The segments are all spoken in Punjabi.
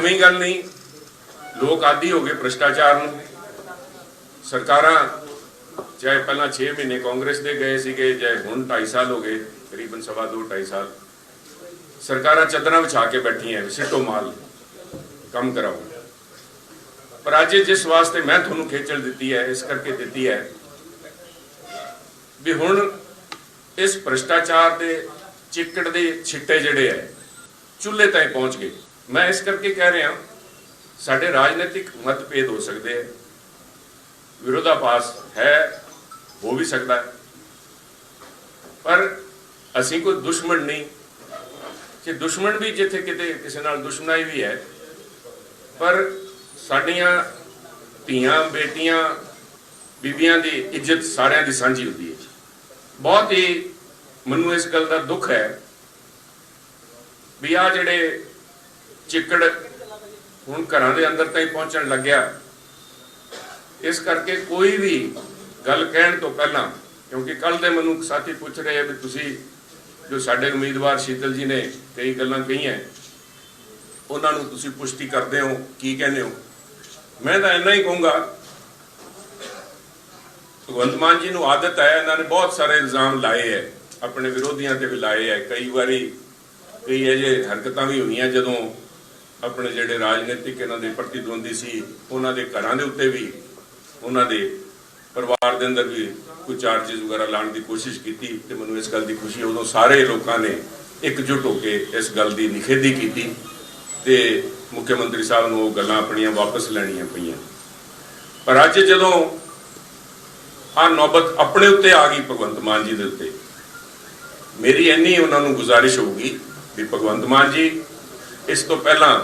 ਨਵੀਂ ਗੱਲ ਨਹੀਂ। ਲੋਕ ਆਦੀ ਹੋ ਗਏ ਭ੍ਰਿਸ਼ਟਾਚਾਰ ਨੂੰ। ਸਰਕਾਰਾਂ ਚਾਹੇ ਪਹਿਲਾਂ 6 ਮਹੀਨੇ ਕਾਂਗਰਸ ਦੇ ਗਏ ਸੀਗੇ, ਚਾਹੇ ਹੁਣ 2.5 ਸਾਲ ਹੋ ਗਏ, ਤਕਰੀਬਨ ਸਵਾ ਦੋ 2.5 ਸਾਲ। ਸਰਕਾਰਾਂ ਚੱਦਰਾਂ ਵਿਛਾ ਕੇ ਬੈਠੀਆਂ ਸਿੱਟੋ ਮਾਲ ਕੰਮ ਕਰਾਓ। ਪਰ ਅੱਜ ਜਿਸ ਵਾਸਤੇ ਮੈਂ ਤੁਹਾਨੂੰ ਖੇਚਲ ਦਿੱਤੀ ਹੈ, ਇਸ ਕਰਕੇ ਦਿੱਤੀ ਹੈ, ਵੀ ਹੁਣ ਇਸ ਭ੍ਰਿਸ਼ਟਾਚਾਰ ਦੇ ਚਿੱਕੜ ਦੇ ਛਿੱਟੇ ਜਿਹੜੇ ਹੈ, ਚੁੱਲ੍ਹੇ ਤਾਈਂ ਪਹੁੰਚ ਗਏ। ਮੈਂ ਇਸ ਕਰਕੇ ਕਹਿ ਰਿਹਾ, ਸਾਡੇ ਰਾਜਨੀਤਿਕ ਮਤਭੇਦ ਹੋ ਸਕਦੇ ਹੈ ਵਿਰੋਧਾਭਾਸ ਹੈ, ਹੋ ਵੀ ਸਕਦਾ ਹੈ। ਪਰ ਅਸੀਂ ਕੋਈ ਦੁਸ਼ਮਣ ਨਹੀਂ। ਕਿ ਦੁਸ਼ਮਣ ਵੀ ਜਿੱਥੇ ਕਿਤੇ ਕਿਸੇ ਨਾਲ ਦੁਸ਼ਮਣਾਈ ਵੀ ਹੈ, ਪਰ ਸਾਡੀਆਂ ਧੀਆਂ, ਬੇਟੀਆਂ, ਬੀਬੀਆਂ ਦੀ ਇੱਜ਼ਤ ਸਾਰਿਆਂ ਦੀ ਸਾਂਝੀ ਹੁੰਦੀ ਹੈ ਬਹੁਤ ਹੀ ਮੈਨੂੰ ਇਸ ਗੱਲ ਦਾ ਦੁੱਖ ਹੈ ਵੀ ਆ ਜਿਹੜੇ ਚਿੱਕੜ ਹੁਣ ਘਰਾਂ ਦੇ ਅੰਦਰ ਤਾਈਂ ਪਹੁੰਚਣ ਲੱਗਿਆ। ਇਸ ਕਰਕੇ ਕੋਈ ਵੀ ਗੱਲ ਕਹਿਣ ਤੋਂ ਪਹਿਲਾਂ, ਕਿਉਂਕਿ ਕੱਲ ਦੇ ਮੈਨੂੰ ਸਾਥੀ ਪੁੱਛ ਰਹੇ ਆ ਵੀ ਤੁਸੀਂ ਜੋ ਸਾਡੇ ਉਮੀਦਵਾਰ ਸ਼ੀਤਲ ਜੀ ਨੇ ਕਈ ਗੱਲਾਂ ਕਹੀਆਂ, ਉਹਨਾਂ ਨੂੰ ਤੁਸੀਂ ਪੁਸ਼ਟੀ ਕਰਦੇ ਹੋ, ਕੀ ਕਹਿੰਦੇ ਹੋ? ਮੈਂ ਤਾਂ ਇੰਨਾ ਹੀ ਕਹੂੰਗਾ, ਭਗਵੰਤ ਮਾਨ ਜੀ ਨੂੰ ਆਦਤ ਹੈ, ਇਹਨਾਂ ਨੇ ਬਹੁਤ ਸਾਰੇ ਇਲਜ਼ਾਮ ਲਾਏ ਹੈ, ਆਪਣੇ ਵਿਰੋਧੀਆਂ ਤੇ ਵੀ ਲਾਏ ਹੈ, ਕਈ ਵਾਰੀ ਕਈ ਅਜੇ ਹਰਕਤਾਂ ਵੀ ਹੋਈਆਂ ਜਦੋਂ ਆਪਣੇ ਜਿਹੜੇ ਰਾਜਨੀਤਿਕ ਇਹਨਾਂ ਦੇ ਪ੍ਰਤੀਦਵੰਦੀ ਸੀ, ਉਹਨਾਂ ਦੇ ਘਰਾਂ ਦੇ ਉੱਤੇ ਵੀ, ਉਹਨਾਂ ਦੇ ਪਰਿਵਾਰ ਦੇ ਅੰਦਰ ਵੀ ਕੋਈ ਚਾਰजेस ਵਗੈਰਾ ਲਾਉਣ ਦੀ ਕੋਸ਼ਿਸ਼ ਕੀਤੀ ਤੇ ਮੈਨੂੰ ਇਸ ਗੱਲ ਦੀ ਖੁਸ਼ੀ ਉਦੋਂ ਸਾਰੇ ਲੋਕਾਂ ਨੇ ਇਕਜੁੱਟ ਹੋ ਕੇ ਇਸ ਗੱਲ ਦੀ ਨਿਖੇਧੀ ਕੀਤੀ ਤੇ ਮੁੱਖ ਮੰਤਰੀ ਸਾਹਿਬ ਨੂੰ ਉਹ ਗੱਲਾਂ ਆਪਣੀਆਂ ਵਾਪਸ ਲੈਣੀਆਂ ਪਈਆਂ। ਪਰ ਅੱਜ ਜਦੋਂ ਆ ਨੌਬਤ ਆਪਣੇ ਉੱਤੇ ਆ ਗਈ ਭਗਵੰਤ ਮਾਨ ਜੀ ਦੇ ਉੱਤੇ, ਮੇਰੀ ਇੰਨੀ ਉਹਨਾਂ ਨੂੰ ਗੁਜ਼ਾਰਿਸ਼ ਹੋਊਗੀ ਵੀ ਭਗਵੰਤ ਮਾਨ ਜੀ ਇਸ ਤੋਂ ਪਹਿਲਾਂ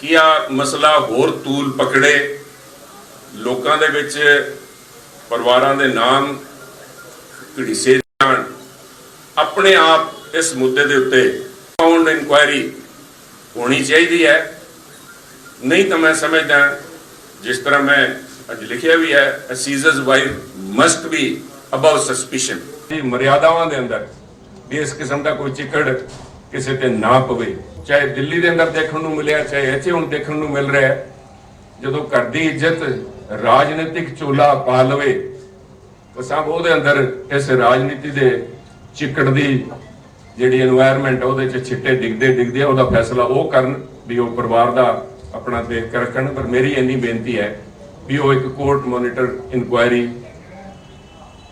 ਕੀ ਆ ਮਸਲਾ ਹੋਰ ਤੂਲ ਪਕੜੇ ਲੋਕਾਂ ਦੇ ਵਿੱਚ, ਪਰਿਵਾਰਾਂ ਦੇ ਨਾਮ ਘੜੀਸੇ ਜਾਣ, ਆਪਣੇ ਆਪ ਇਸ ਮੁੱਦੇ ਦੇ ਉੱਤੇ ਪਾਉਂਡ ਇਨਕੁਆਇਰੀ ਹੋਣੀ ਚਾਹੀਦੀ ਹੈ? ਨਹੀਂ ਤਾਂ ਮੈਂ ਸਮਝਦਾ, ਜਿਸ ਤਰ੍ਹਾਂ ਮੈਂ ਅੱਜ ਲਿਖਿਆ ਵੀ ਹੈ Caesar's wife must be above suspicion ਦੀ ਮਰਿਆਦਾਵਾਂ ਦੇ ਅੰਦਰ ਵੀ ਇਸ ਕਿਸਮ ਦਾ ਕੋਈ ਚਿੱਕੜ ਕਿਸੇ ਤੇ ਨਾ ਪਵੇ। ਚਾਹੇ ਦਿੱਲੀ ਦੇ ਅੰਦਰ ਦੇਖਣ ਨੂੰ ਮਿਲਿਆ, ਚਾਹੇ ਇੱਥੇ ਹੁਣ ਦੇਖਣ ਨੂੰ ਮਿਲ ਰਿਹਾ ਜਦੋਂ ਘਰ ਦੀ ਇੱਜ਼ਤ ਰਾਜਨੀਤਿਕ ਚੋਲਾ ਪਾ ਲਵੇ, ਤਾਂ ਸਭ ਉਹਦੇ ਅੰਦਰ ਇਸ ਰਾਜਨੀਤੀ ਦੇ ਚਿੱਕੜ ਦੀ ਜਿਹੜੀ এনवायरमेंट ਉਹਦੇ ਚ ਛਿੱਟੇ ਦਿਖਦੇ ਦਿਖਦੇ ਉਹਦਾ ਫੈਸਲਾ ਉਹ ਕਰਨ ਵੀ ਉਹ ਪਰਿਵਾਰ ਦਾ ਆਪਣਾ ਦੇਖ ਕੇ ਰੱਖਣ। ਪਰ ਮੇਰੀ ਇੰਨੀ ਬੇਨਤੀ ਹੈ ਵੀ ਉਹ ਇੱਕ ਕੋਰਟ ਮੋਨੀਟਰ ਇਨਕੁਆਇਰੀ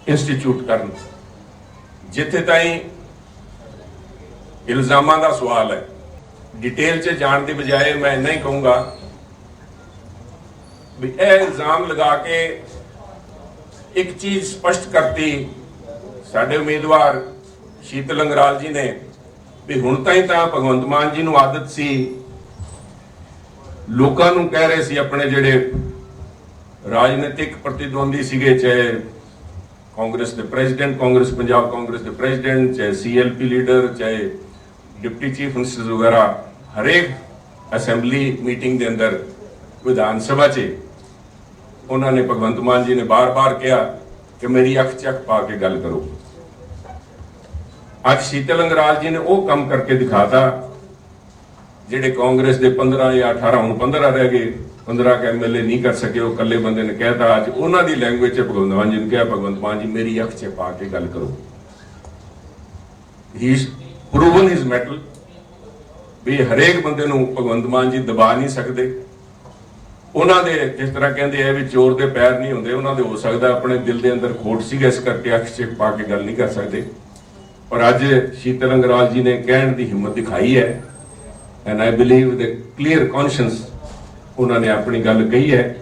ਇੰਸਟੀਚਿਊਟ ਕਰਨ। ਜਿੱਥੇ ਤਾਈਂ ਇਲਜ਼ਾਮਾਂ ਦਾ ਸਵਾਲ ਹੈ। ਡਿਟੇਲ 'ਚ ਜਾਣ ਦੀ ਬਜਾਏ ਮੈਂ ਇੰਨਾ ਹੀ ਕਹੂੰਗਾ ਵੀ ਇਹ ਇਲਜ਼ਾਮ ਲਗਾ ਕੇ ਇੱਕ ਚੀਜ਼ ਸਪਸ਼ਟ ਕਰਤੀ ਸਾਡੇ ਉਮੀਦਵਾਰ ਸ਼ੀਤਲ ਅੰਗਰਾਲ ਜੀ ਨੇ ਵੀ ਹੁਣ ਤਾਂ ਹੀ ਤਾਂ ਭਗਵੰਤ ਮਾਨ ਜੀ ਨੂੰ ਆਦਤ ਸੀ। ਲੋਕਾਂ ਨੂੰ ਕਹਿ ਰਹੇ ਸੀ ਆਪਣੇ ਜਿਹੜੇ ਰਾਜਨੀਤਿਕ ਪ੍ਰਤੀਦਵੰਦੀ ਸੀਗੇ, ਚਾਹੇ ਕਾਂਗਰਸ ਦੇ ਪ੍ਰੈਜ਼ੀਡੈਂਟ, ਕਾਂਗਰਸ, ਪੰਜਾਬ ਕਾਂਗਰਸ ਦੇ ਪ੍ਰੈਜ਼ੀਡੈਂਟ, ਚਾਹੇ ਸੀਐਲਪੀ ਲੀਡਰ ਚਾਹੇ ਡਿਪਟੀ ਚੀਫ ਮਿਨਿਸਟਰ ਵਗੈਰਾ ਹਰੇਕ ਅਸੈਂਬਲੀ ਮੀਟਿੰਗ ਦੇ ਅੰਦਰ ਵਿਧਾਨ ਸਭਾ 'ਚ ਉਹਨਾਂ ਨੇ ਭਗਵੰਤ ਮਾਨ ਜੀ ਨੇ ਬਾਰ-ਬਾਰ ਕਿਹਾ ਕਿ ਮੇਰੀ ਅੱਖ 'ਚ ਅੱਖ ਪਾ ਕੇ ਗੱਲ ਕਰੋ। ਅੱਜ ਸ਼ੀਤਲ ਅੰਗਰਾਲ ਜੀ ਨੇ ਉਹ ਕੰਮ ਕਰਕੇ ਦਿਖਾਤਾ, ਜਿਹੜੇ ਕਾਂਗਰਸ ਦੇ 15 ਜਾਂ 18 ਹੁਣ 15 ਰਹਿ ਗਏ 15 ਕੇ ਐਮਐਲਏ ਨਹੀਂ ਕਰ ਸਕੇ, ਉਹ ਇਕੱਲੇ ਬੰਦੇ ਨੇ ਕਹਿਤਾ ਅੱਜ ਉਹਨਾਂ ਦੀ ਲੈਂਗੁਏਜ 'ਚ ਭਗਵੰਤ ਮਾਨ ਜੀ ਨੇ ਕਿਹਾ, ਭਗਵੰਤ ਮਾਨ ਜੀ, ਮੇਰੀ ਅੱਖ 'ਚ ਪਾ ਕੇ ਗੱਲ ਕਰੋ। ਹੀ ਪ੍ਰੂਵਨ ਇਜ਼ ਮੈਟਲ ਵੀ ਹਰੇਕ ਬੰਦੇ ਨੂੰ ਭਗਵੰਤ ਮਾਨ ਜੀ ਦਬਾ ਨਹੀਂ ਸਕਦੇ। ਉਹਨਾਂ ਦੇ ਜਿਸ ਤਰ੍ਹਾਂ ਕਹਿੰਦੇ ਆ ਵੀ ਚੋਰ ਦੇ ਪੈਰ ਨਹੀਂ ਹੁੰਦੇ, ਉਹਨਾਂ ਦੇ ਹੋ ਸਕਦਾ ਆਪਣੇ ਦਿਲ ਦੇ ਅੰਦਰ ਖੋਟ ਸੀਗਾ, ਇਸ ਕਰਕੇ ਅੱਖ 'ਚ ਪਾ ਕੇ ਗੱਲ ਨਹੀਂ ਕਰ ਸਕਦੇ। ਪਰ ਅੱਜ ਸ਼ੀਤਲ ਅੰਗਰਾਲ ਜੀ ਨੇ ਕਹਿਣ ਦੀ ਹਿੰਮਤ ਦਿਖਾਈ ਹੈ and I believe the clear conscience ਉਹਨਾਂ ਨੇ ਆਪਣੀ ਗੱਲ ਕਹੀ ਹੈ।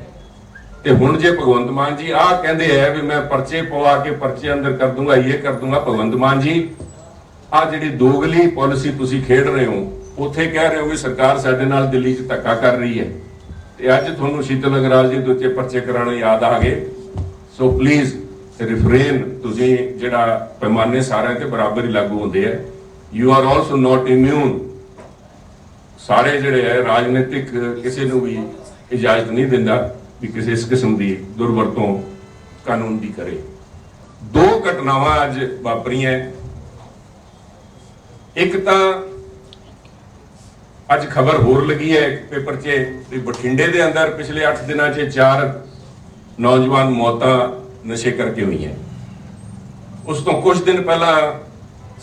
ਤੇ ਹੁਣ ਜੇ ਭਗਵੰਤ ਮਾਨ ਜੀ ਆਹ ਕਹਿੰਦੇ ਆ ਵੀ ਮੈਂ ਪਰਚੇ ਪਵਾ ਕੇ ਪਰਚੇ ਅੰਦਰ ਕਰ ਦੂੰਗਾ, ਇਹ ਕਰ ਦੂੰਗਾ, ਭਗਵੰਤ ਮਾਨ ਜੀ ਆ ਜਿਹੜੀ ਦੋਗਲੀ ਪਾਲਿਸੀ ਤੁਸੀਂ ਖੇਡ ਰਹੇ ਹੋ, ਉੱਥੇ ਕਹਿ ਰਹੇ ਹੋ ਵੀ ਸਰਕਾਰ ਸਾਡੇ ਨਾਲ ਦਿੱਲੀ 'ਚ ਧੱਕਾ ਕਰ ਰਹੀ ਹੈ। ਤੇ ਅੱਜ ਤੁਹਾਨੂੰ ਸ਼ੀਤਲ ਅਗਰਾਲ ਜੀ ਦੇ ਉੱਤੇ ਪਰਚੇ ਕਰਾਉਣੇ ਯਾਦ ਆ ਗਏ। ਸੋ ਪਲੀਜ਼ ਰਿਫਰੇਨ ਤੁਸੀਂ ਜਿਹੜਾ ਪੈਮਾਨੇ ਸਾਰਿਆਂ ਤੇ ਬਰਾਬਰ ਹੀ ਲਾਗੂ ਹੁੰਦੇ ਆ। You are also not immune ਸਾਰੇ ਜਿਹੜੇ ਹੈ ਰਾਜਨੀਤਿਕ ਕਿਸੇ ਨੂੰ ਵੀ ਇਜਾਜ਼ਤ ਨਹੀਂ ਦਿੰਦਾ ਵੀ ਕਿਸੇ ਇਸ ਕਿਸਮ ਦੀ ਦੁਰਵਰਤੋਂ ਕਾਨੂੰਨ ਦੀ ਕਰੇ। ਦੋ ਘਟਨਾਵਾਂ ਅੱਜ ਵਾਪਰੀਆਂ। ਇੱਕ ਤਾਂ ਅੱਜ ਖਬਰ ਹੋਰ ਲੱਗੀ ਹੈ ਪੇਪਰ 'ਚ ਵੀ ਬਠਿੰਡੇ ਦੇ ਅੰਦਰ ਪਿਛਲੇ 8 ਦਿਨਾਂ 'ਚ ਚਾਰ ਨੌਜਵਾਨ ਮੌਤਾਂ ਨਸ਼ੇ ਕਰਕੇ ਹੋਈਆਂ। ਉਸ ਤੋਂ ਕੁਝ ਦਿਨ ਪਹਿਲਾਂ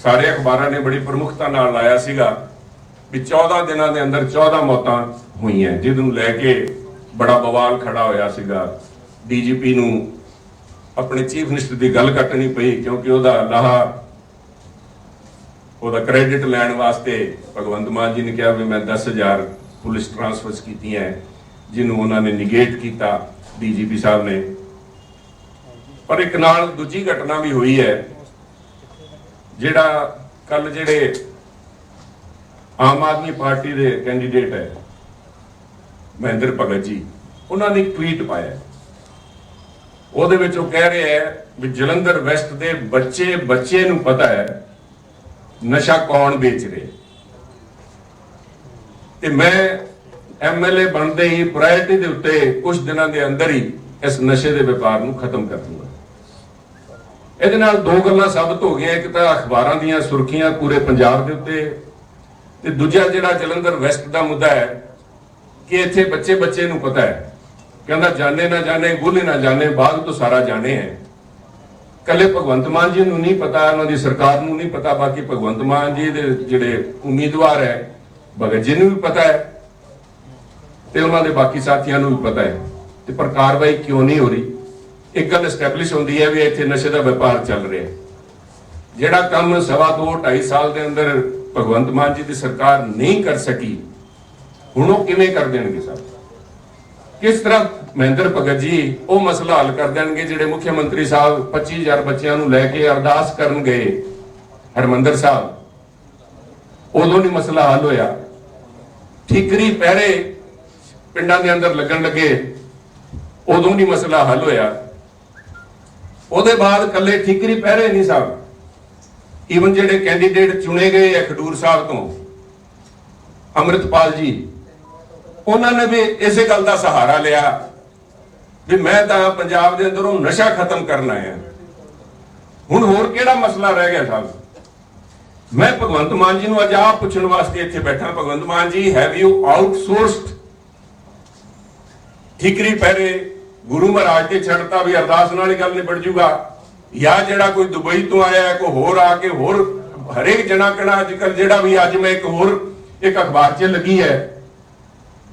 ਸਾਰੇ ਅਖਬਾਰਾਂ ਨੇ ਬੜੀ ਪ੍ਰਮੁਖਤਾ ਨਾਲ ਲਾਇਆ ਸੀਗਾ ਵੀ 14 ਦਿਨਾਂ ਦੇ ਅੰਦਰ 14 ਮੌਤਾਂ ਹੋਈਆਂ ਜਿਸ ਨੂੰ ਲੈ ਕੇ ਬੜਾ ਬਵਾਲ ਖੜਾ ਹੋਇਆ ਸੀਗਾ। ਡੀਜੀਪੀ ਨੂੰ ਆਪਣੇ ਚੀਫ ਮਿਨਿਸਟਰ ਦੀ ਗੱਲ ਕੱਟਣੀ ਪਈ ਕਿਉਂਕਿ ਉਹਦਾ ਲਾਹਾ ਉਹਦਾ ਕ੍ਰੈਡਿਟ ਲੈਣ ਵਾਸਤੇ ਭਗਵੰਤ ਮਾਨ ਜੀ ਨੇ ਕਿਹਾ ਵੀ ਮੈਂ 10000 ਪੁਲਿਸ ਟ੍ਰਾਂਸਫਰਸ ਕੀਤੀਆਂ ਜਿਹਨੂੰ ਉਹਨਾਂ ਨੇ ਨਿਗੇਟ ਕੀਤਾ ਡੀਜੀਪੀ ਸਾਹਿਬ ਨੇ। ਪਰ ਇੱਕ ਨਾਲ ਦੂਜੀ ਘਟਨਾ ਵੀ ਹੋਈ ਹੈ, ਜਿਹੜਾ ਕੱਲ ਜਿਹੜੇ ਆਮ ਆਦਮੀ ਪਾਰਟੀ ਦੇ ਕੈਂਡੀਡੇਟ ਹੈ, ਮਹਿੰਦਰ ਭਗਤ ਜੀ, ਉਹਨਾਂ ਨੇ ਇੱਕ ਟਵੀਟ ਪਾਇਆ ਉਹਦੇ ਵਿੱਚ ਉਹ ਕਹਿ ਰਿਹਾ ਹੈ ਵੀ ਜਲੰਧਰ ਵੈਸਟ ਦੇ ਬੱਚੇ ਬੱਚੇ ਨੂੰ ਪਤਾ ਹੈ ਨਸ਼ਾ ਕੌਣ ਵੇਚ ਰਿਹਾ? ਤੇ ਮੈਂ ਐਮਐਲਏ ਬਣਦੇ ਹੀ ਪ੍ਰਾਇੋਰਟੀ ਦੇ ਉੱਤੇ ਕੁਝ ਦਿਨਾਂ ਦੇ ਅੰਦਰ ਹੀ ਇਸ ਨਸ਼ੇ ਦੇ ਵਪਾਰ ਨੂੰ ਖਤਮ ਕਰ ਦੂੰਗਾ। ਇਹਦੇ ਨਾਲ ਦੋ ਗੱਲਾਂ ਸਾਬਤ ਹੋ ਗਈਆਂ, ਇੱਕ ਤਾਂ ਅਖਬਾਰਾਂ ਦੀਆਂ ਸੁਰਖੀਆਂ ਪੂਰੇ ਪੰਜਾਬ ਦੇ ਉੱਤੇ ਤੇ ਦੂਜਾ ਜਿਹੜਾ ਜਲੰਧਰ ਵੈਸਟ ਦਾ ਮੁੱਦਾ ਹੈ ਕਿ ਇੱਥੇ ਬੱਚੇ ਬੱਚੇ ਨੂੰ ਪਤਾ ਹੈ। ਕਹਿੰਦਾ, ਜਾਣੇ ਨਾ ਜਾਣੇ, ਗੁੱਲ ਨਾ ਜਾਣੇ, ਬਾਗ ਤੋਂ ਸਾਰਾ ਜਾਣੇ ਹੈ। ਕੱਲੇ ਭਗਵੰਤ ਮਾਨ ਜੀ ਨੂੰ ਨਹੀਂ ਪਤਾ, ਉਹਨਾਂ ਦੀ ਸਰਕਾਰ ਨੂੰ ਨਹੀਂ ਪਤਾ, ਬਾਕੀ ਭਗਵੰਤ ਮਾਨ ਜੀ ਦੇ ਜਿਹੜੇ ਉਮੀਦਵਾਰ ਹੈ, ਭਗਤ ਜੀ ਨੂੰ ਵੀ ਪਤਾ ਹੈ ਤੇ ਉਹਨਾਂ ਦੇ ਬਾਕੀ ਸਾਥੀਆਂ ਨੂੰ ਵੀ ਪਤਾ ਹੈ। ਤੇ ਪਰ ਕਾਰਵਾਈ ਕਿਉਂ ਨਹੀਂ ਹੋ ਰਹੀ? ਇੱਕ ਗੱਲ ਐਸਟੈਬਲਿਸ਼ ਹੁੰਦੀ ਹੈ ਵੀ ਇੱਥੇ ਨਸ਼ੇ ਦਾ ਵਪਾਰ ਚੱਲ ਰਿਹਾ ਹੈ। ਜਿਹੜਾ ਕੰਮ ਸਵਾ ਦੋ 2.5 ਸਾਲ ਦੇ ਅੰਦਰ ਭਗਵੰਤ ਮਾਨ ਜੀ ਦੀ ਸਰਕਾਰ ਨਹੀਂ ਕਰ ਸਕੀ, ਹੁਣ ਉਹ ਕਿਵੇਂ ਕਰ ਦੇਣਗੇ ਸਾਹਿਬ ਕਿਸ ਤਰ੍ਹਾਂ ਮਹਿੰਦਰ ਭਗਤ ਜੀ ਉਹ ਮਸਲਾ ਹੱਲ ਕਰ ਦੇਣਗੇ ਜਿਹੜੇ ਮੁੱਖ ਮੰਤਰੀ ਸਾਹਿਬ 25000 ਬੱਚਿਆਂ ਨੂੰ ਲੈ ਕੇ ਅਰਦਾਸ ਕਰਨ ਗਏ ਹਰਮੰਦਰ ਸਾਹਿਬ, ਉਦੋਂ ਨਹੀਂ ਮਸਲਾ ਹੱਲ ਹੋਇਆ। ਠੀਕਰੀ ਪਹਿਰੇ ਪਿੰਡਾਂ ਦੇ ਅੰਦਰ ਲੱਗਣ ਲੱਗੇ, ਉਦੋਂ ਨਹੀਂ ਮਸਲਾ ਹੱਲ ਹੋਇਆ। ਉਹਦੇ ਬਾਅਦ ਕੱਲੇ ਠੀਕਰੀ ਪਹਿਰੇ ਨਹੀਂ ਸਾਹਿਬ ਈਵਨ ਜਿਹੜੇ ਕੈਂਡੀਡੇਟ ਚੁਣੇ ਗਏ ਆ ਖਡੂਰ ਸਾਹਿਬ ਤੋਂ, ਅੰਮ੍ਰਿਤਪਾਲ ਜੀ ਉਹਨਾਂ ਨੇ ਵੀ ਇਸੇ ਗੱਲ ਦਾ ਸਹਾਰਾ ਲਿਆ ਵੀ ਮੈਂ ਤਾਂ ਪੰਜਾਬ ਦੇ ਅੰਦਰੋਂ ਨਸ਼ਾ ਖਤਮ ਕਰਨ ਆਇਆ। ਹੁਣ ਹੋਰ ਕਿਹੜਾ ਮਸਲਾ ਰਹਿ ਗਿਆ ਸਾਹਿਬ ਮੈਂ ਭਗਵੰਤ ਮਾਨ ਜੀ ਨੂੰ ਅੱਜ ਆਪ ਪੁੱਛਣ ਵਾਸਤੇ ਇੱਥੇ ਬੈਠਾ। ਭਗਵੰਤ ਮਾਨ ਜੀ ਹੈਵ ਯੂ ਆਊਟਸੋਰਸਡ ਠੀਕਰੀ ਪਹਿਰੇ ਗੁਰੂ ਮਹਾਰਾਜ ਤੇ ਛੱਡਤਾ ਵੀ ਅਰਦਾਸ ਨਾਲ ਹੀ ਗੱਲ ਨਿਬੜ ਜੂਗਾ? ਜਾਂ ਜਿਹੜਾ ਕੋਈ ਦੁਬਈ ਤੋਂ ਆਇਆ ਹੈ, ਕੋਈ ਹੋਰ ਆ ਕੇ ਹੋਰ ਹਰੇਕ ਜਣਾ ਕਣਾ ਅੱਜ ਕੱਲ ਜਿਹੜਾ ਵੀ ਅੱਜ ਮੈਂ ਇੱਕ ਹੋਰ ਇੱਕ ਅਖਬਾਰ 'ਚ ਲੱਗੀ ਹੈ।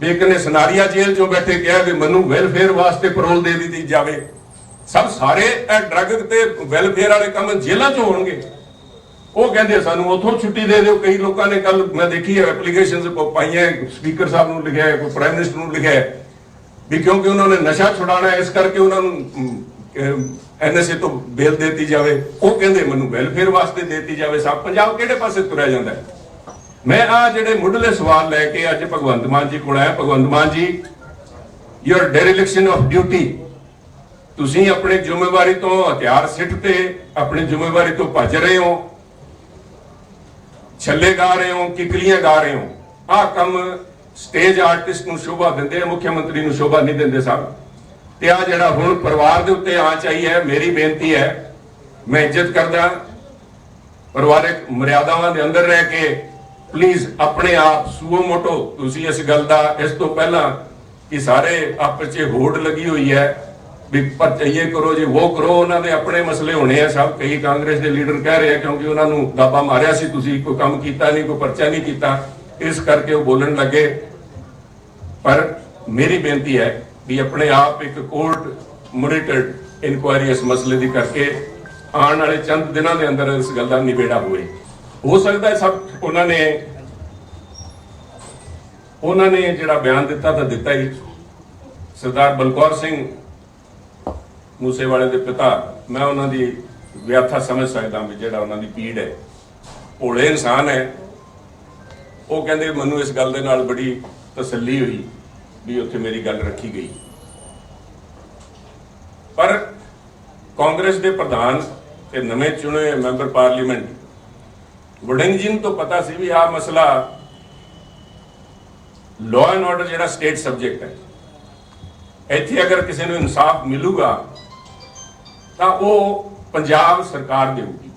ਵੀ ਨੇ ਸਨਾਰੀਆ ਜੇਲ੍ਹ 'ਚੋਂ ਬੈਠੇ ਕਿਹਾ ਵੀ ਮੈਨੂੰ ਵੈਲਫੇਅਰ ਵਾਸਤੇ ਪਰੋਲ ਦੇ ਦਿੱਤੀ ਜਾਵੇ। ਸਭ ਸਾਰੇ ਇਹ ਡਰੱਗ ਤੇ ਵੈਲਫੇਅਰ ਵਾਲੇ ਕੰਮ ਜੇਲ੍ਹਾਂ 'ਚ ਹੋਣਗੇ। ਉਹ ਕਹਿੰਦੇ ਸਾਨੂੰ ਉਥੋਂ ਛੁੱਟੀ ਦੇ ਦਿਓ। ਕਈ ਲੋਕਾਂ ਨੇ ਕੱਲ ਮੈਂ ਦੇਖੀ ਹੈ ਐਪਲੀਕੇਸ਼ਨਸ ਪਾਈਆਂ ਸਪੀਕਰ ਸਾਹਿਬ ਨੂੰ ਲਿਖਿਆ ਹੈ, ਕੋਈ ਪ੍ਰਾਈਮ ਮਿਨਿਸਟਰ ਨੂੰ ਲਿਖਿਆ ਹੈ ਵੀ ਕਿਉਂਕਿ ਉਹਨਾਂ ਨੇ ਨਸ਼ਾ ਛੁਡਾਣਾ ਇਸ ਕਰਕੇ ਉਹਨਾਂ ਨੂੰ ਐਨਐਸਏ ਤੋਂ ਬੇਲ ਦੇਤੀ ਜਾਵੇ। ਉਹ ਕਹਿੰਦੇ ਮੈਨੂੰ ਵੈਲਫੇਅਰ ਵਾਸਤੇ ਦੇਤੀ ਜਾਵੇ। ਸਭ ਪੰਜਾਬ ਕਿਹੜੇ ਪਾਸੇ ਤੁਰਿਆ ਜਾਂਦਾ ਹੈ? ਮੈਂ ਆ ਜਿਹੜੇ ਮੁੱਢਲੇ ਸਵਾਲ ਲੈ ਕੇ ਅੱਜ ਭਗਵੰਤ ਮਾਨ ਜੀ ਕੋਲ ਆਇਆ। ਭਗਵੰਤ ਮਾਨ ਜੀ ਯੂਰ ਡੈਰੀਲਿਕਸ਼ਨ ਆਫ ਡਿਊਟੀ ਤੁਸੀਂ ਆਪਣੀ ਜ਼ਿੰਮੇਵਾਰੀ ਤੋਂ ਹਥਿਆਰ ਸਿੱਟ ਤੇ ਆਪਣੀ ਜ਼ਿੰਮੇਵਾਰੀ ਤੋਂ ਭੱਜ ਰਹੇ ਹੋ। ਛੱਲੇ ਗਾ ਰਹੇ ਹੋ, ਕਿਕਲੀਆਂ ਗਾ ਰਹੇ ਹੋ। ਆਹ ਕੰਮ ਸਟੇਜ ਆਰਟਿਸਟ ਨੂੰ ਸ਼ੋਭਾ ਦਿੰਦੇ ਆ, ਮੁੱਖ ਮੰਤਰੀ ਨੂੰ ਸ਼ੋਭਾ ਨਹੀਂ ਦਿੰਦੇ ਸਾਹਿਬ ਤੇ ਆ ਜਿਹੜਾ ਹੁਣ ਪਰਿਵਾਰ ਦੇ ਉੱਤੇ ਆਂਚ ਆਈ ਹੈ, ਮੇਰੀ ਬੇਨਤੀ ਹੈ, ਮੈਂ ਇੱਜ਼ਤ ਕਰਦਾ। ਪਰਿਵਾਰਕ ਮਰਿਆਦਾਵਾਂ ਦੇ ਅੰਦਰ ਰਹਿ ਕੇ ਪਲੀਜ਼ ਆਪਣੇ ਆਪ ਸੂਓ ਮੋਟੋ। ਤੁਸੀਂ ਇਸ ਗੱਲ ਦਾ ਇਸ ਤੋਂ ਪਹਿਲਾਂ ਕਿ ਸਾਰੇ ਆਪਸ 'ਚ ਹੋੜ ਲੱਗੀ ਹੋਈ ਹੈ ਵੀ ਪਰ ਕਰੋ ਜੀ, ਉਹ ਕਰੋ। ਉਹਨਾਂ ਦੇ ਆਪਣੇ ਮਸਲੇ ਹੋਣੇ ਆ। ਸਭ ਕਈ ਕਾਂਗਰਸ ਦੇ ਲੀਡਰ ਕਹਿ ਰਹੇ ਆ ਕਿਉਂਕਿ ਉਹਨਾਂ ਨੂੰ ਦਾਬਾ ਮਾਰਿਆ ਸੀ, ਤੁਸੀਂ ਕੋਈ ਕੰਮ ਕੀਤਾ ਨਹੀਂ, ਕੋਈ ਪਰਚਾ ਨਹੀਂ ਕੀਤਾ। ਇਸ ਕਰਕੇ ਉਹ ਬੋਲਣ ਲੱਗੇ। ਪਰ ਮੇਰੀ ਬੇਨਤੀ ਹੈ ਵੀ ਆਪਣੇ ਆਪ ਇੱਕ ਕੋਰਟ ਮੋਨੀਟਰਡ ਇਨਕੁਆਇਰੀ ਇਸ ਮਸਲੇ ਦੀ ਕਰਕੇ ਆਉਣ ਵਾਲੇ ਚੰਦ ਦਿਨਾਂ ਦੇ ਅੰਦਰ ਇਸ ਗੱਲ ਦਾ ਨਿਬੇੜਾ ਹੋਵੇ। ਹੋ ਸਕਦਾ ਸਭ ਉਹਨਾਂ ਨੇ ਉਹਨਾਂ ਨੇ ਜਿਹੜਾ ਬਿਆਨ ਦਿੱਤਾ ਤਾਂ ਦਿੱਤਾ ਹੀ। ਸਰਦਾਰ ਬਲਕੌਰ ਸਿੰਘ ਮੂਸੇਵਾਲੇ ਦੇ ਪਿਤਾ, ਮੈਂ ਉਹਨਾਂ ਦੀ ਵਿਆਥਾ ਸਮਝ ਸਕਦਾ ਵੀ ਜਿਹੜਾ ਉਹਨਾਂ ਦੀ ਪੀੜ ਹੈ, ਭੋਲੇ ਇਨਸਾਨ ਹੈ। ਉਹ ਕਹਿੰਦੇ ਮੈਨੂੰ ਇਸ ਗੱਲ ਦੇ ਨਾਲ ਬੜੀ ਤਸੱਲੀ ਹੋਈ ਵੀ ਉੱਥੇ ਮੇਰੀ ਗੱਲ ਰੱਖੀ ਗਈ। ਪਰ ਕਾਂਗਰਸ ਦੇ ਪ੍ਰਧਾਨ ਤੇ ਨਵੇਂ ਚੁਣੇ ਹੋਏ ਮੈਂਬਰ ਪਾਰਲੀਮੈਂਟ ਵੜਿੰਗ ਜੀ ਨੂੰ ਤਾਂ ਪਤਾ ਸੀ ਵੀ ਆਹ ਮਸਲਾ ਲਾਅ ਐਂਡ ਆਰਡਰ ਜਿਹੜਾ ਸਟੇਟ ਸਬਜੈਕਟ ਹੈ। ਇੱਥੇ ਅਗਰ ਕਿਸੇ ਨੂੰ ਇਨਸਾਫ ਮਿਲੂਗਾ, ਤਾਂ ਉਹ ਪੰਜਾਬ ਸਰਕਾਰ ਦੇਊਗੀ।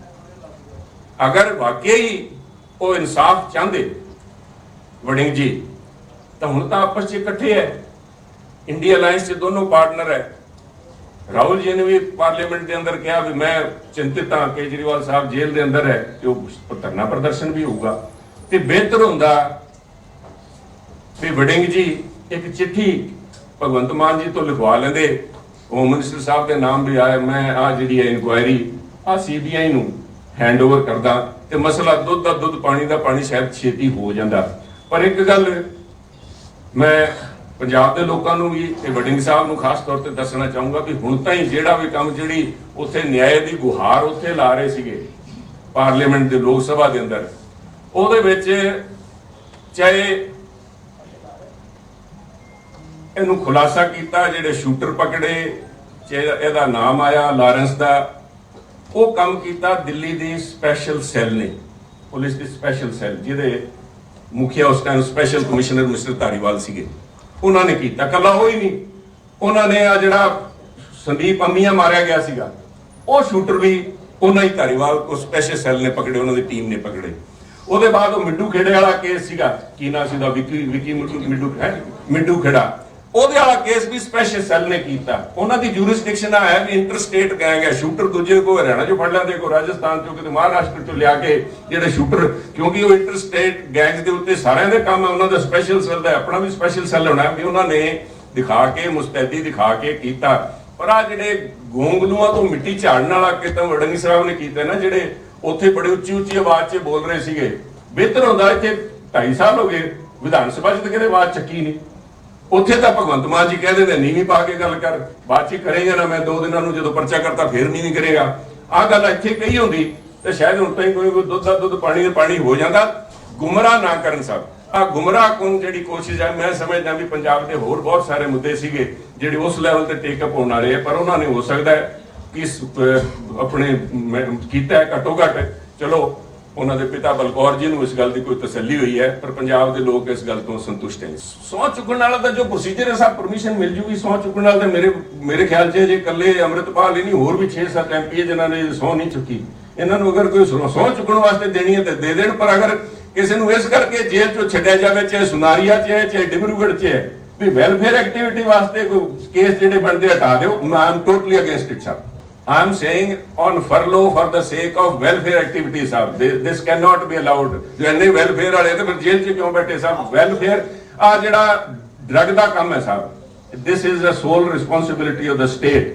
ਅਗਰ ਵਾਕਈ ਉਹ ਇਨਸਾਫ ਚਾਹੁੰਦੇ ਵੜਿੰਗ ਜੀ, ਤਾਂ ਹੁਣ ਤਾਂ ਆਪਸ 'ਚ ਇਕੱਠੇ ਹੈ। ਇੰਡੀਆ ਅਲਾਈਅੰਸ 'ਚ ਦੋਨੋਂ ਪਾਰਟਨਰ ਹੈ। ਰਾਹੁਲ ਜੀ ਨੇ ਵੀ ਪਾਰਲੀਮੈਂਟ ਦੇ ਅੰਦਰ ਕਿਹਾ ਵੀ ਮੈਂ ਚਿੰਤਿਤ ਹਾਂ, ਕੇਜਰੀਵਾਲ ਸਾਹਿਬ ਜੇਲ੍ਹ ਦੇ ਅੰਦਰ ਹੈ ਤੇ ਉਹ ਧਰਨਾ ਪ੍ਰਦਰਸ਼ਨ ਵੀ ਹੋਊਗਾ। ਤੇ ਬਿਹਤਰ ਹੁੰਦਾ ਵੀ ਵੜਿੰਗ ਜੀ ਇੱਕ ਚਿੱਠੀ ਭਗਵੰਤ ਮਾਨ ਜੀ ਤੋਂ ਲਿਖਵਾ ਲੈਂਦੇ। ਹੋਮ ਮਿਨਿਸਟਰ ਸਾਹਿਬ ਦੇ ਨਾਮ ਵੀ ਆਇਆ ਮੈਂ ਆ ਜਿਹੜੀ ਹੈ ਇਨਕੁਆਇਰੀ ਆ ਸੀਬੀਆਈ ਨੂੰ ਹੈਂਡਓਵਰ ਕਰਦਾ ਤੇ ਮਸਲਾ ਦੁੱਧ ਦਾ ਦੁੱਧ, ਪਾਣੀ ਦਾ ਪਾਣੀ ਸ਼ਾਇਦ ਛੇਤੀ ਹੋ ਜਾਂਦਾ। ਪਰ ਇੱਕ ਗੱਲ ਮੈਂ ਪੰਜਾਬ ਦੇ ਲੋਕਾਂ ਨੂੰ ਵੀ ਤੇ ਵਡਿੰਗ ਸਾਹਿਬ ਨੂੰ ਖਾਸ ਤੌਰ ਤੇ ਦੱਸਣਾ ਚਾਹੂੰਗਾ ਵੀ ਹੁਣ ਤਾਂ ਹੀ ਜਿਹੜਾ ਵੀ ਕੰਮ ਜਿਹੜੀ ਉੱਥੇ ਨਿਆਂ ਦੀ ਗੁਹਾਰ ਉੱਥੇ ਲਾ ਰਹੇ ਸੀਗੇ, ਪਾਰਲੀਮੈਂਟ ਦੇ ਲੋਕ ਸਭਾ ਦੇ ਅੰਦਰ, ਉਹਦੇ ਵਿੱਚ ਚਾਹੇ ਇਹਨੂੰ ਖੁਲਾਸਾ ਕੀਤਾ, ਜਿਹੜੇ ਸ਼ੂਟਰ ਪਕੜੇ, ਚਾਹੇ ਇਹਦਾ ਨਾਮ ਆਇਆ ਲਾਰੈਂਸ ਦਾ, ਉਹ ਕੰਮ ਕੀਤਾ ਦਿੱਲੀ ਦੀ ਸਪੈਸ਼ਲ ਸੈੱਲ ਨੇ, ਪੁਲਿਸ ਦੀ ਸਪੈਸ਼ਲ ਸੈੱਲ, ਜਿਹਦੇ ਮੁਖੀਆ ਉਸ time special commissioner mister Dhariwal ਸੀਗੇ। ਉਹਨਾਂ ਨੇ ਕੀਤਾ ਕੱਲਾ ਉਹ ਹੀ ਨਹੀਂ। ਉਹਨਾਂ ਨੇ ਆ ਜਿਹੜਾ ਸੰਦੀਪ ਅੰਮੀਆਂ ਮਾਰਿਆ ਗਿਆ ਸੀਗਾ, ਉਹ ਸ਼ੂਟਰ ਵੀ ਉਹਨਾਂ ਹੀ ਧਾਰੀਵਾਲ ਕੋ ਸਪੈਸ਼ਲ ਸੈੱਲ ਨੇ ਪਕੜੇ, ਉਹਨਾਂ ਦੀ ਟੀਮ ਨੇ ਪਕੜੇ। ਉਹਦੇ ਬਾਅਦ ਉਹ ਮਿੱਡੂ ਖੇੜੇ ਵਾਲਾ ਕੇਸ ਸੀਗਾ। ਕੀ ਨਾਂ ਸੀ ਦਾ ਵਿਕੀ ਵਿਕੀ ਮਿੱਡੂ ਮਿੱਡੂ, ਹੈ? ਮਿੱਡੂ ਖੇੜਾ। ਉਹਦੇ ਵਾਲਾ ਕੇਸ ਵੀ ਸਪੈਸ਼ਲ ਸੈੱਲ ਨੇ ਕੀਤਾ। ਉਹਨਾਂ ਦੀ ਜੂਰਿਸਡਿਕਸ਼ਨ ਆ ਹੈ ਵੀ ਇੰਟਰਸਟੇਟ ਗੈਂਗ ਹੈ ਸ਼ੂਟਰ ਦੂਜੇ ਕੋ ਹਰਿਆਣਾ ਚੋਂ ਫੜ ਲੈਂਦੇ ਕੋ ਰਾਜਸਥਾਨ ਚੋਂ, ਕਿਤੇ ਮਹਾਰਾਸ਼ਟਰ ਚੋਂ ਲਿਆ ਕੇ ਜਿਹੜੇ ਸ਼ੂਟਰ ਕਿਉਂਕਿ ਉਹ ਇੰਟਰਸਟੇਟ ਗੈਂਗਸ ਦੇ ਉੱਤੇ ਸਾਰਿਆਂ ਦੇ ਕੰਮ ਹੈ ਉਹਨਾਂ ਦਾ ਸਪੈਸ਼ਲ ਸੈੱਲ ਦਾ, ਆਪਣਾ ਵੀ ਸਪੈਸ਼ਲ ਸੈੱਲ ਹੋਣਾ ਵੀ ਉਹਨਾਂ ਨੇ ਦਿਖਾ ਕੇ, ਮੁਸਤੈਦੀ ਦਿਖਾ ਕੇ ਕੀਤਾ। ਪਰ ਆ ਜਿਹੜੇ ਗੋਂਗਲੂਆਂ ਤੋਂ ਮਿੱਟੀ ਝਾੜਨ ਵਾਲਾ ਕਿਤੇ ਵੜੰਗੀ ਸਾਹਿਬ ਨੇ ਕੀਤਾ ਨਾ, ਜਿਹੜੇ ਉੱਥੇ ਬੜੇ ਉੱਚੀ ਉੱਚੀ ਆਵਾਜ਼ 'ਚ ਬੋਲ ਰਹੇ ਸੀਗੇ। ਬਿਹਤਰ ਹੁੰਦਾ ਇੱਥੇ 2.5 ਸਾਲ ਹੋ ਗਏ, ਵਿਧਾਨ ਸਭਾ 'ਚ ਤਾਂ ਕਿਤੇ ਆਵਾਜ਼ ਚੱਕੀ ਨਹੀਂ। ਉੱਥੇ ਤਾਂ ਭਗਵੰਤ ਮਾਨ ਜੀ ਕਹਿੰਦੇ ਨੇ, ਨੀਵੀਂ ਪਾ ਕੇ ਗੱਲ ਕਰ। ਬਾਅਦ ਚ ਕਰੇਗਾ ਨਾ ਮੈਂ ਦੋ ਦਿਨਾਂ ਨੂੰ, ਜਦੋਂ ਪਰਚਾ ਕਰਤਾ, ਫੇਰ ਨੀਵੀਂ ਕਰੇਗਾ। ਆਹ ਗੱਲ ਇੱਥੇ ਕਹੀ ਹੁੰਦੀ, ਤੇ ਸ਼ਾਇਦ ਹੁਣ ਤਾਂ ਕੋਈ ਦੁੱਧ ਦਾ ਦੁੱਧ ਪਾਣੀ ਦਾ ਪਾਣੀ ਹੋ ਜਾਂਦਾ। ਗੁੰਮਰਾਹ ਨਾ ਕਰਨ ਸਭ। ਆ ਗੁੰਮਰਾਹ ਕੋਣ, ਜਿਹੜੀ ਕੋਸ਼ਿਸ਼ ਹੈ ਮੈਂ ਸਮਝਦਾ ਵੀ ਪੰਜਾਬ ਦੇ ਹੋਰ ਬਹੁਤ ਸਾਰੇ ਮੁੱਦੇ ਸੀਗੇ, ਜਿਹੜੇ ਉਸ ਲੈਵਲ ਤੇ ਟੇਕ ਅਪ ਹੋਣ ਵਾਲੇ ਆ, ਪਰ ਉਹਨਾਂ ਨੇ ਹੋ ਸਕਦਾ ਕਿ ਆਪਣੇ ਕੀਤਾ ਹੈ ਘੱਟੋ ਘੱਟ। ਚਲੋ ਉਹਨਾਂ ਦੇ ਪਿਤਾ ਬਲਕੌਰ ਜੀ ਨੂੰ ਇਸ ਗੱਲ ਦੀ ਕੋਈ ਤਸੱਲੀ ਹੋਈ ਹੈ, ਪਰ ਪੰਜਾਬ ਦੇ ਲੋਕ ਇਸ ਗੱਲ ਤੋਂ ਸੰਤੁਸ਼ਟ ਹਨ ਸਹੁੰ ਚੁੱਕਣ ਵਾਲਾ ਦਾ ਜੋ ਪ੍ਰੋਸੀਜਰ ਹੈ, ਸਭ ਪਰਮਿਸ਼ਨ ਮਿਲ ਜੂਗੀ। ਸਹੁੰ ਚੁੱਕਣ ਵਾਲਾ ਤਾਂ ਮੇਰੇ ਮੇਰੇ ਖਿਆਲ 'ਚ ਜੇ ਇਕੱਲੇ ਅੰਮ੍ਰਿਤਪਾਲ ਹੀ ਨਹੀਂ, ਹੋਰ ਵੀ 6-7 ਐਮਪੀ ਜਿਨ੍ਹਾਂ ਨੇ ਸਹੁੰ ਨਹੀਂ ਚੁੱਕੀ। ਇਹਨਾਂ ਨੂੰ ਅਗਰ ਕੋਈ ਸਹੁੰ ਚੁੱਕਣ ਵਾਸਤੇ ਦੇਣੀ ਹੈ ਤੇ ਦੇ ਦੇਣ, ਪਰ ਅਗਰ ਕਿਸੇ ਨੂੰ ਇਸ ਕਰਕੇ ਜੇਲ੍ਹ 'ਚੋਂ ਛੱਡਿਆ ਜਾਵੇ, ਚਾਹੇ ਸੁਨਾਰੀਆ 'ਚ ਹੈ, ਚਾਹੇ ਡਿਬਰੂਗੜ੍ਹ 'ਚ ਹੈ, ਵੀ ਵੈਲਫੇਅਰ ਐਕਟੀਵਿਟੀ ਵਾਸਤੇ ਕੋਈ ਕੇਸ ਜਿਹੜੇ ਬਣਦੇ ਹਟਾ ਦਿਓ। ਮੈਂ am totally against it sir I am saying on furlough for the sake of welfare activities, sir. This, this cannot be allowed. ਜੋ ਇੰਨੇ welfare ਵਾਲੇ ਤੇ ਫਿਰ ਜੇਲ੍ਹ 'ਚ ਕਿਉਂ ਬੈਠੇ ਸਾਹਿਬ welfare ਆ ਜਿਹੜਾ ਡਰਗ ਦਾ ਕੰਮ ਹੈ ਸਾਹਿਬ this is the sole responsibility of the state.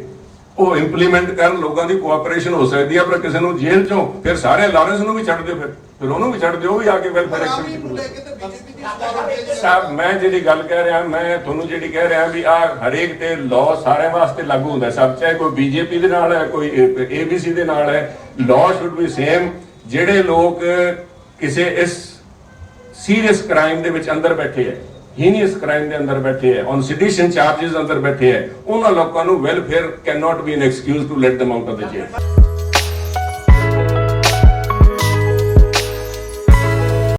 ਉਹ ਇੰਪਲੀਮੈਂਟ ਕਰਨ ਲੋਕਾਂ ਦੀ ਕੋਆਪਰੇਸ਼ਨ ਹੋ ਸਕਦੀ ਹੈ ਪਰ ਕਿਸੇ ਨੂੰ ਜੇਲ੍ਹ 'ਚੋਂ ਫਿਰ ਸਾਰੇ ਲਾਰੈਂਸ ਨੂੰ ਵੀ ਛੱਡ ਦਿਓ ਫਿਰ ਫਿਰ ਉਹਨੂੰ ਵੀ ਛੱਡ ਦਿਓ ਉਹ ਵੀ ਆ ਕੇ ਵੈਲਫੇਅਰ ਰਾਵੀ ਐਕਟੀਵਿਟੀ ਨੂੰ ਲੈ ਕੇ ਤੇ ਬੀਜੇਪੀ ਦੀ ਸਟ੍ਰੈਟਜੀ ਸਾਹਿਬ ਮੈਂ ਜਿਹੜੀ ਗੱਲ ਕਹਿ ਰਿਹਾ ਮੈਂ ਤੁਹਾਨੂੰ ਜਿਹੜੀ ਕਹਿ ਰਿਹਾ ਵੀ ਆ ਹਰੇਕ ਤੇ ਲਾਅ ਸਾਰਿਆਂ ਵਾਸਤੇ ਲਾਗੂ ਹੁੰਦਾ ਸਭ ਚਾਹੇ ਕੋਈ ਬੀਜੇਪੀ ਦੇ ਨਾਲ ਹੈ ਕੋਈ ਏਬੀਸੀ ਦੇ ਨਾਲ ਹੈ ਲਾਅ ਸ਼ੁੱਡ ਬੀ ਸੇਮ ਜਿਹੜੇ ਲੋਕ ਕਿਸੇ ਇਸ ਸੀਰੀਅਸ ਕ੍ਰਾਈਮ ਦੇ ਵਿੱਚ ਅੰਦਰ ਬੈਠੇ ਹੈ ਹੀਨੀਅਸ ਕ੍ਰਾਈਮ ਦੇ ਅੰਦਰ ਬੈਠੇ ਹੈ ਔਨ ਸੈਡੀਸ਼ਨ ਚਾਰजेस ਅੰਦਰ ਬੈਠੇ ਹੈ ਉਹਨਾਂ ਲੋਕਾਂ ਨੂੰ welfare can not be an excuse to let them out of the jail